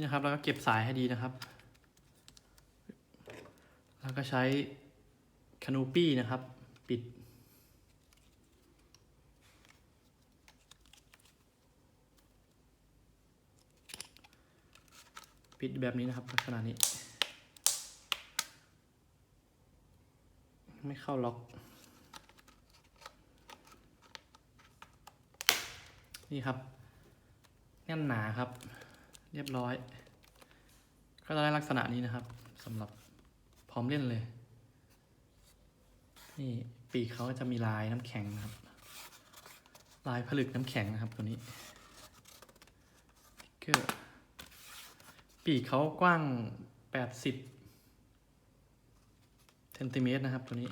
นี่นะครับ แล้วก็เก็บสายให้ดีนะครับ แล้วก็ใช้คานูปี้นะครับ ปิด ปิดแบบนี้นะครับลักษณะนี้ ไม่เข้าล็อก นี่ครับแน่นหนาครับ เรียบร้อย ก็จะได้ลักษณะนี้นะครับสำหรับพร้อมเล่นเลย นี่ปีกเขาจะมีลายน้ำแข็งนะครับ ลายผลึกน้ำแข็งนะครับตัวนี้ติ๊กเกอร์ปีกเขากว้าง 80เซนติเมตรนะครับตัวนี้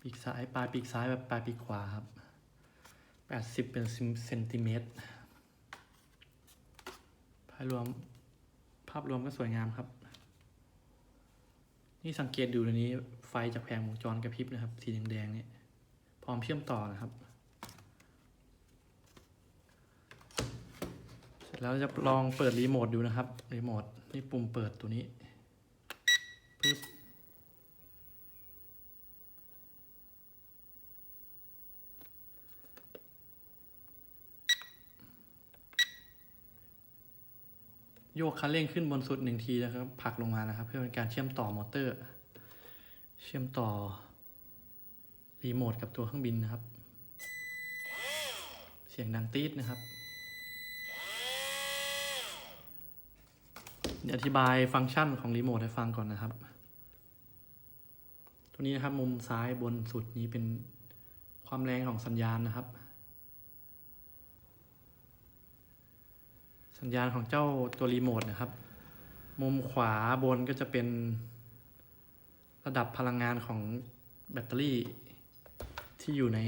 ปีกซ้ายปลายปีกซ้ายแบบปลายปีกขวาครับ 80เป็นเซนติเมตรภาพรวม ภาพรวมก็สวยงามครับ นี่สังเกตดูตัวนี้ไฟจากแผงวงจรกระพริบนะครับ สีแดงๆเนี่ยพร้อมเชื่อมต่อนะครับ เสร็จแล้วจะลองเปิดรีโมทดูนะครับรีโมทนี่ปุ่มเปิดตัวนี้ปึ๊บ โยกคันเร่งขึ้นบนสุดหนึ่งทีนะครับผลักลงมานะครับ เพื่อเป็นการเชื่อมต่อมอเตอร์ เชื่อมต่อรีโมทกับตัวเครื่องบินนะครับ เสียงดังตีดนะครับเดี๋ยวอธิบายฟังก์ชันของรีโมทให้ฟังก่อนนะครับ ตัวนี้นะครับมุมซ้ายบนสุดนี้เป็นความแรงของสัญญาณนะครับ สัญญาณของเจ้าตัวรีโมทนะครับ มุมขวาบนก็จะเป็นระดับพลังงานของแบตเตอรี่ที่อยู่ใน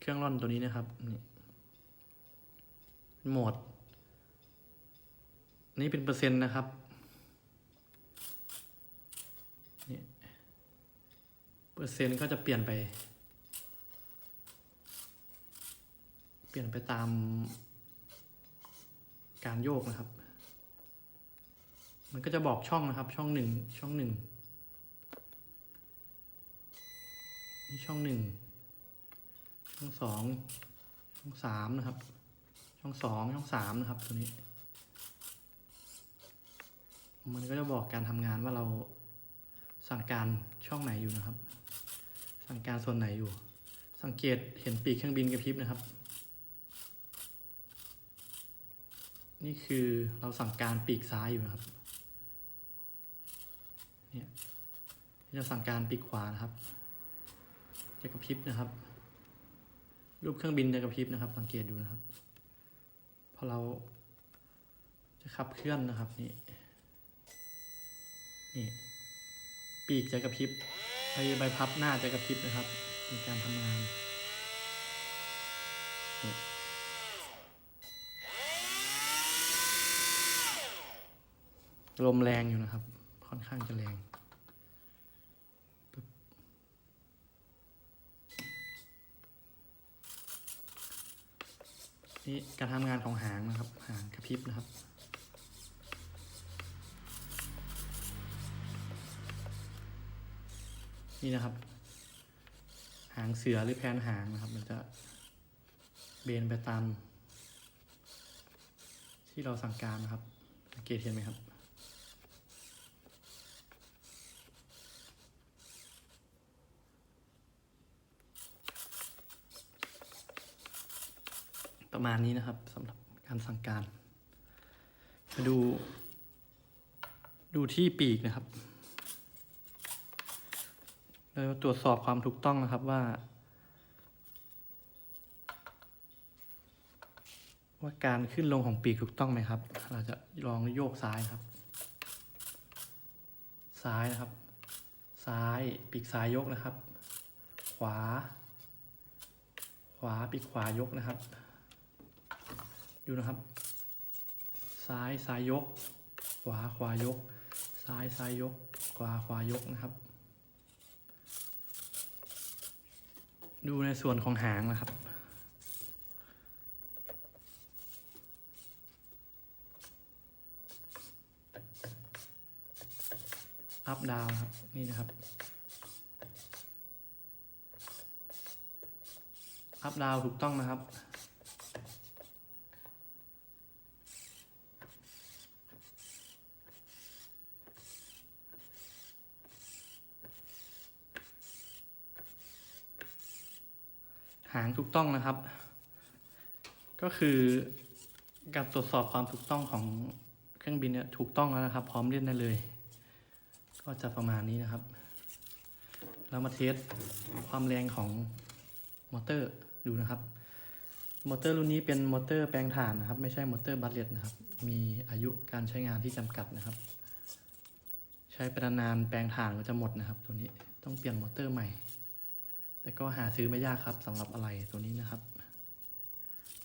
เครื่องร่อนตัวนี้นะครับนี่โหมด นี่เป็นเปอร์เซ็นต์นะครับนี่เปอร์เซ็นต์ก็จะเปลี่ยนไป เปลี่ยนไปตาม การโยกนะครับ มันก็จะบอกช่องนะครับ ช่องหนึ่งช่องหนึ่งนี่ช่องหนึ่งช่องสองช่องสามนะครับ ช่องสองช่องสามนะครับ ตัวนี้ มันก็จะบอกการทำงานว่าเราสั่งการช่องไหนอยู่นะครับ สั่งการส่วนไหนอยู่ สังเกตเห็นปีกเครื่องบินกระพริบนะครับ นี่คือเราสั่งการปีกซ้ายอยู่นะครับ เนี่ยที่เราสั่งการปีกขวานะครับจะกระพริบนะครับ รูปเครื่องบินจะกระพริบนะครับ สังเกตดูนะครับ พอเราจะขับเคลื่อนนะครับนี่นี่ ปีกจะกระพริบใบใบพับหน้าจะกระพริบนะครับในการทำงานนี่ ลมแรงอยู่นะครับ ค่อนข้างจะแรงนี่การทำงานของหางนะครับ หางกระพริบนะครับนี่นะครับ หางเสือหรือแผนหางนะครับ มันจะเบนไปตาม ที่เราสั่งการนะครับสังเกตเห็นไหมครับ ประมาณนี้นะครับสำหรับการสั่งการ มาดู ดูที่ปีกนะครับเราตรวจสอบความถูกต้องนะครับว่า ว่าการขึ้นลงของปีกถูกต้องไหมครับ เราจะลองโยกซ้ายครับ ซ้ายนะครับ ซ้ายปีกซ้ายยกนะครับ ขวา ขวาปีกขวายกนะครับ ดูนะครับ ซ้ายซ้ายยก ขวาขวายก ซ้ายซ้ายยก ขวาขวายกนะครับ ดูในส่วนของหางนะครับอัพดาวครับ นี่นะครับอัพดาวถูกต้องนะครับางถูกต้องนะครับ ก็คือการตรวจสอบความถูกต้องของเครื่องบินเนี่ยถูกต้องแล้วนะครับ พร้อมเล่นได้เลย ก็จะประมาณนี้นะครับ เรามาเทสความแรงของมอเตอร์ดูนะครับ มอเตอร์รุ่นนี้เป็นมอเตอร์แปลงถ่านนะครับ ไม่ใช่มอเตอร์บัตเลตนะครับ มีอายุการใช้งานที่จำกัดนะครับ ใช้ไปนานๆแปลงถ่านก็จะหมดนะครับ ตัวนี้ต้องเปลี่ยนมอเตอร์ใหม่ แต่ก็หาซื้อไม่ยากครับสำหรับอะไรตัวนี้นะครับ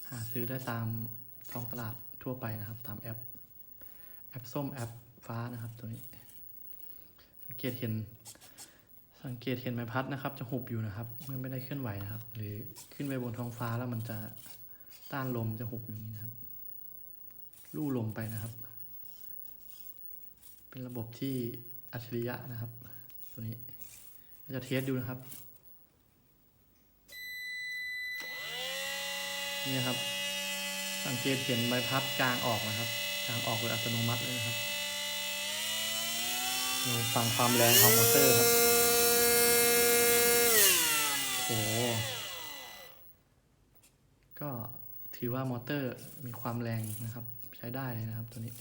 หาซื้อได้ตามท้องตลาดทั่วไปนะครับ ตามแอป แอปส้มแอปฟ้านะครับ ตัวนี้ สังเกตเห็น สังเกตเห็นใบพัดนะครับ จะหุบอยู่นะครับ เมื่อไม่ได้เคลื่อนไหวนะครับ หรือขึ้นไปบนท้องฟ้าแล้วมันจะต้านลมจะหุบอย่างนี้นะครับ ลู่ลมไปนะครับ เป็นระบบที่อัจฉริยะนะครับ ตัวนี้เราจะเทสดูนะครับ นี่ครับ สังเกตเห็นใบพัดกลางออกนะครับกลางออกโดยอัตโนมัติเลยนะครับดูฟังความแรงของมอเตอร์ครับโอ้ก็ถือว่ามอเตอร์มีความแรงนะครับ ใช้ได้เลยนะครับตัวนี้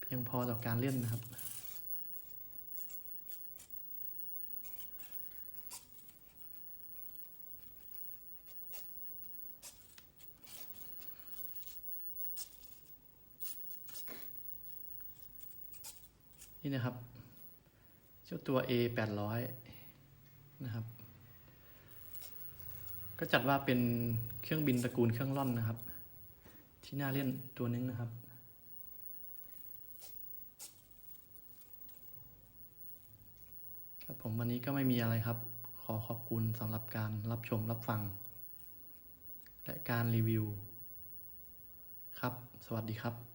เพียงพอต่อการเล่นนะครับ นี่นะครับ เจ้าตัว A แปดร้อยนะครับ ก็จัดว่าเป็นเครื่องบินตระกูลเครื่องล่อนนะครับ ที่น่าเล่นตัวนึงนะครับครับผมวันนี้ก็ไม่มีอะไรครับ ขอขอบคุณสำหรับการรับชมรับฟัง และการรีวิว ครับ สวัสดีครับ